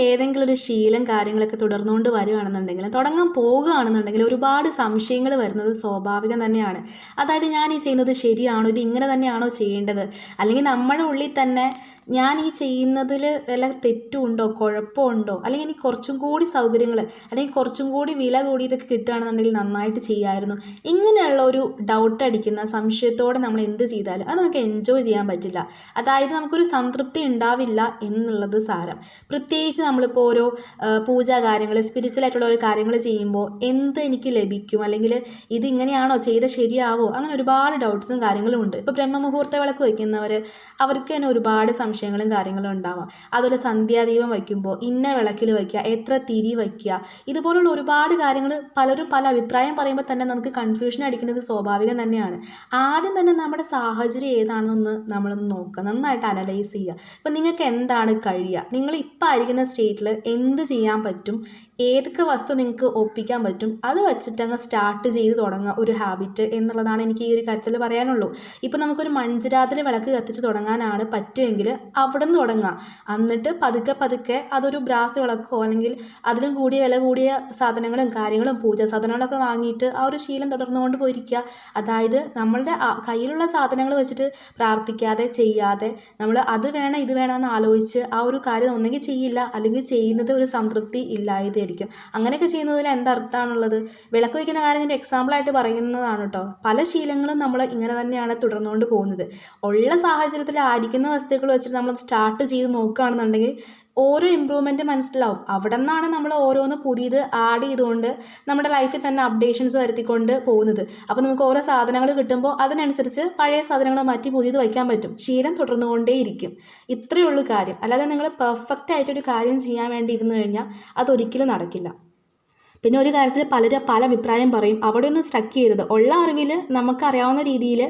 ഏതെങ്കിലും ഒരു ശീലം കാര്യങ്ങളൊക്കെ തുടർന്നുകൊണ്ട് വരികയാണെന്നുണ്ടെങ്കിൽ തുടങ്ങാൻ പോകുകയാണെന്നുണ്ടെങ്കിൽ ഒരുപാട് സംശയങ്ങൾ വരുന്നത് സ്വാഭാവികം തന്നെയാണ്. അതായത് ഞാൻ ഈ ചെയ്യുന്നത് ശരിയാണോ? ഇത് ഇങ്ങനെ തന്നെയാണോ ചെയ്യേണ്ടത്? അല്ലെങ്കിൽ നമ്മുടെ ഉള്ളിൽ തന്നെ ഞാൻ ഈ ചെയ്യുന്നതിൽ വല്ല തെറ്റുണ്ടോ കുഴപ്പമുണ്ടോ അല്ലെങ്കിൽ എനിക്ക് കുറച്ചും കൂടി സൗകര്യങ്ങൾ അല്ലെങ്കിൽ കുറച്ചും കൂടി വില കൂടി ഇതൊക്കെ കിട്ടുകയാണെന്നുണ്ടെങ്കിൽ നന്നായിട്ട് ചെയ്യാമായിരുന്നു. ഇങ്ങനെയുള്ള ഒരു ഡൗട്ട് അടിക്കുന്ന സംശയത്തോടെ നമ്മൾ എന്ത് ചെയ്താലും അത് നമുക്ക് എൻജോയ് ചെയ്യാൻ പറ്റില്ല. അതായത് നമുക്കൊരു സംതൃപ്തി ഉണ്ടാവില്ല എന്നുള്ളത് സാരം. പ്രത്യേകിച്ച് നമ്മളിപ്പോൾ ഓരോ പൂജാ കാര്യങ്ങൾ സ്പിരിച്വൽ ആയിട്ടുള്ള ഓരോ കാര്യങ്ങൾ ചെയ്യുമ്പോൾ എന്ത് എനിക്ക് ലഭിക്കും? അല്ലെങ്കിൽ ഇതിങ്ങനെയാണോ ചെയ്ത ശരിയാവോ? അങ്ങനെ ഒരുപാട് ഡൗട്ട്സും കാര്യങ്ങളും ഉണ്ട്. ഇപ്പോൾ ബ്രഹ്മമുഹൂർത്ത വിളക്ക് വയ്ക്കുന്നവർ അവർക്ക് തന്നെ ഒരുപാട് സംശയങ്ങളും കാര്യങ്ങളും ഉണ്ടാവാം. അതുപോലെ സന്ധ്യാദീപം വയ്ക്കുമ്പോൾ ഇന്ന വിളക്കിൽ വയ്ക്കുക എത്ര തിരി വയ്ക്കുക ഇതുപോലുള്ള ഒരുപാട് കാര്യങ്ങൾ പലരും പല അഭിപ്രായം പറയുമ്പോൾ തന്നെ നമുക്ക് കൺഫ്യൂഷൻ അടിക്കുന്നത് സ്വാഭാവികം തന്നെയാണ്. ആദ്യം തന്നെ നമ്മുടെ സാഹചര്യം ഏതാണെന്നൊന്ന് നമ്മളൊന്ന് നോക്കുക. നന്നായിട്ട് അനലൈസ് ചെയ്യുക. ഇപ്പം നിങ്ങൾക്ക് എന്താണ് കഴിയുക? നിങ്ങൾ ഇപ്പം ആയിരിക്കുന്ന സ്റ്റേറ്റിൽ എന്ത് ചെയ്യാൻ പറ്റും? ഏതൊക്കെ വസ്തു നിങ്ങൾക്ക് ഒപ്പിക്കാൻ പറ്റും? അത് വച്ചിട്ട് അങ്ങ് സ്റ്റാർട്ട് ചെയ്ത് തുടങ്ങുക ഒരു ഹാബിറ്റ് എന്നുള്ളതാണ് എനിക്ക് ഈ ഒരു കാര്യത്തിൽ പറയാനുള്ളൂ. ഇപ്പം നമുക്കൊരു മൺചിരാതിൽ വിളക്ക് കത്തിച്ച് തുടങ്ങാനാണ് പറ്റുമെങ്കിൽ അവിടെ നിന്ന് തുടങ്ങുക എന്നിട്ട് പതുക്കെ പതുക്കെ അതൊരു ബ്രാസ് വിളക്കോ അല്ലെങ്കിൽ അതിലും കൂടിയ വില കൂടിയ സാധനങ്ങളും കാര്യങ്ങളും പൂജാ സാധനങ്ങളൊക്കെ വാങ്ങിയിട്ട് ആ ഒരു ശീലം തുടർന്നുകൊണ്ട് പോയിരിക്കുക. അതായത് നമ്മളുടെ കയ്യിലുള്ള സാധനങ്ങൾ വെച്ചിട്ട് പ്രാർത്ഥിക്കാതെ ചെയ്യാതെ നമ്മൾ അത് വേണം ഇത് വേണം എന്ന് ആലോചിച്ച് ആ ഒരു കാര്യം ഒന്നെങ്കിൽ ചെയ്യില്ല. അല്ലെങ്കിൽ ചെയ്യുന്നത് ഒരു സംതൃപ്തി ഇല്ലായതായിരിക്കും അങ്ങനെയൊക്കെ ചെയ്യുന്നതിൽ എന്തർത്ഥമാണുള്ളത്? വിളക്ക് വയ്ക്കുന്ന കാര്യം ഞാൻ എക്സാമ്പിളായിട്ട് പറയുന്നതാണ് കേട്ടോ പല ശീലങ്ങളും നമ്മൾ ഇങ്ങനെ തന്നെയാണ് തുടർന്നുകൊണ്ട് പോകുന്നത്. ഉള്ള സാഹചര്യത്തിൽ ആയിരിക്കുന്ന വസ്തുക്കൾ വെച്ചിട്ട് നമ്മൾ സ്റ്റാർട്ട് ചെയ്ത് നോക്കുകയാണെന്നുണ്ടെങ്കിൽ ഓരോ ഇമ്പ്രൂവ്മെന്റ് മനസ്സിലാവും. അവിടെ നിന്നാണ് നമ്മൾ ഓരോന്ന് പുതിയത് ആഡ് ചെയ്തുകൊണ്ട് നമ്മുടെ ലൈഫിൽ തന്നെ അപ്ഡേഷൻസ് വരുത്തിക്കൊണ്ട് പോകുന്നത്. അപ്പോൾ നമുക്ക് ഓരോ സാധനങ്ങൾ കിട്ടുമ്പോൾ അതിനനുസരിച്ച് പഴയ സാധനങ്ങൾ മാറ്റി പുതിയത് വയ്ക്കാൻ പറ്റും. ശീലം തുടർന്നുകൊണ്ടേയിരിക്കും. ഇത്രയേ ഉള്ളൂ കാര്യം. അല്ലാതെ നിങ്ങൾ പെർഫെക്റ്റ് ആയിട്ടൊരു കാര്യം ചെയ്യാൻ വേണ്ടി ഇരുന്ന് കഴിഞ്ഞാൽ അതൊരിക്കലും നടക്കില്ല. പിന്നെ ഒരു കാര്യത്തിൽ പലരും പല അഭിപ്രായം പറയും. അവിടെ ഒന്ന് സ്റ്റക്ക് ചെയ്യരുത്. ഉള്ള അറിവിൽ നമുക്കറിയാവുന്ന രീതിയിൽ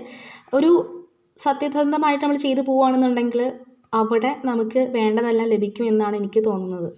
ഒരു സത്യസന്ധമായിട്ട് നമ്മൾ ചെയ്തു പോവുകയാണെന്നുണ്ടെങ്കിൽ അവിടെ നമുക്ക് വേണ്ടതെല്ലാം ലഭിക്കും എന്നാണ് എനിക്ക് തോന്നുന്നത്.